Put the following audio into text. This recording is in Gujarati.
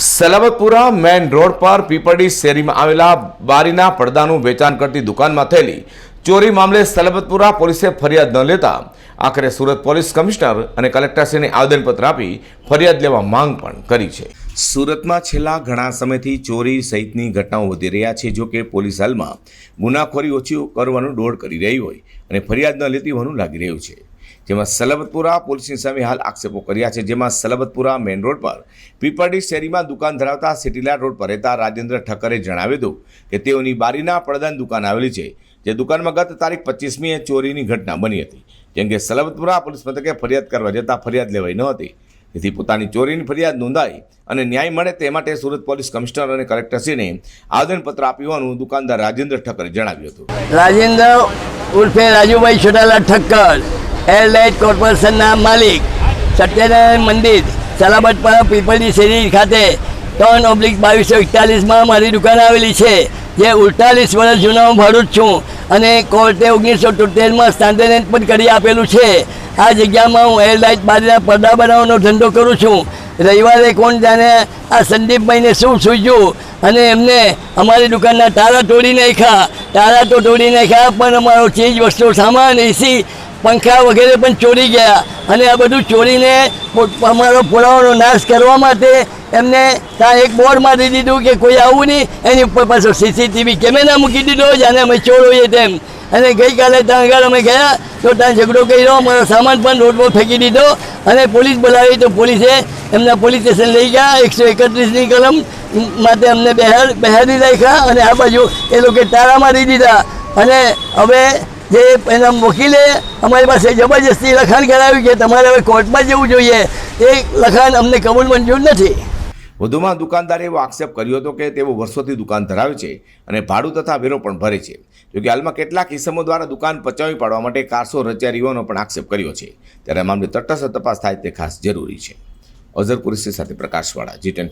સલાબતપુરા મેન રોડ પર પીપળી શેરીમાં આવેલા બારીના પડદાનું વેચાણ કરતી દુકાનમાં થયેલી ચોરી મામલે સલાબતપુરા પોલીસે ફરિયાદ ન લેતા આખરે સુરત પોલીસ કમિશનર અને કલેક્ટરશ્રીને આવેદનપત્ર આપી ફરિયાદ લેવા માંગ પણ કરી છે. સુરતમાં છેલ્લા ઘણા સમયથી ચોરી સહિતની ઘટનાઓ વધી રહ્યા છે, જો કે પોલીસ હાલમાં ગુનાખોરી ઓછી કરવાનું દોડ કરી રહી હોય અને ફરિયાદ ન લેતી હોવાનું લાગી રહ્યું છે. જેમાં સલબતપુરા પોલીસની સામે હાલ આક્ષેપો કર્યા છે. જેમાં સલબતપુરા મેઇન રોડ પર પીપરડી શેરીમાં દુકાન ધરાવતા સિટીલાલ રોડ પર રહેતા રાજેન્દ્ર ઠક્કરે જણાવ્યું હતું કે તેઓની બારીના પડદાની દુકાન આવેલી છે, જે દુકાનમાં ગત તારીખ પચીસમીએ ચોરીની ઘટના બની હતી. જેમ કે સલબતપુરા પોલીસ મથકે ફરિયાદ કરવા જતાં ફરિયાદ લેવાઈ ન હતી. તેથી પોતાની ચોરીની ફરિયાદ નોંધાઈ અને ન્યાય મળે તે માટે સુરત પોલીસ કમિશનર અને કલેક્ટરશ્રીને આવેદનપત્ર આપ્યું હોવાનું દુકાનદાર રાજેન્દ્ર ઠક્કરે જણાવ્યું હતું. રાજેન્દ્ર ઉર્ફે રાજુભાઈ છોટાલાલ ઠક્કર. એરલાઇટ કોર્પોરેશનના માલિક સત્યનારાયણ મંદિર સલાબતપાડા પીપલની શેરી ખાતે ત્રણ ઓબ્લિક બાવીસો એકતાલીસમાં મારી દુકાન આવેલી છે, જે ઉડતાલીસ વર્ષ જૂનો હું ભરૂચ છું અને કોર્ટે ઓગણીસો તોતેરમાં સ્ટાન્ડર્ડ પણ કરી આપેલું છે. આ જગ્યામાં હું એરલાઇટ બારીના પડદા બનાવવાનો ધંધો કરું છું. રવિવારે કોણ જાણે આ સંદીપભાઈને શું સૂચ્યું અને એમને અમારી દુકાનના તારા તોડી નાખ્યા. તારા તો તોડી નાખ્યા, પણ અમારો ચીજ વસ્તુ સામાન, એસી પંખા વગેરે પણ ચોરી ગયા. અને આ બધું ચોરીને અમારો પુરાવાનો નાશ કરવા માટે એમને ત્યાં એક બોર્ડ મારી દીધું કે કોઈ આવું નહીં. એની ઉપર પાછો સીસીટીવી કેમેરા મૂકી દીધો જાણે અમે ચોર હોઈએ તેમ અને ગઈકાલે ત્યાં આગળ અમે ગયા તો ત્યાં ઝઘડો કર્યો. અમારો સામાન પણ રોડ પર ફેંકી દીધો અને પોલીસ બોલાવી તો પોલીસે એમના પોલીસ સ્ટેશન લઈ ગયા. એકસો એકત્રીસની કલમ માટે અમને બહેર બહેરી રાખ્યા અને આ બાજુ એ લોકો તારા મારી દીધા. અને હવે જે એના વકીલે અમારી પાસે જબરજસ્તી લખાણ કરાવ્યું કે તમારે હવે કોર્ટમાં જવું જોઈએ. એ લખાણ અમને કબૂલ મંજૂર નથી. વધુમાં દુકાનદારે એવો આક્ષેપ કર્યો હતો કે તેઓ વર્ષોથી દુકાન ધરાવે છે અને ભાડું તથા વેરો પણ ભરે છે. જોકે હાલમાં કેટલાક ઇસમો દ્વારા દુકાન પચાવી પાડવા માટે કારસો રચ્યા હોવાનો પણ આક્ષેપ કર્યો છે. ત્યારે મામલે તટસ્થ તપાસ થાય તે ખાસ જરૂરી છે. અઝર કુરેશી સાથે પ્રકાશવાળા જી ટેન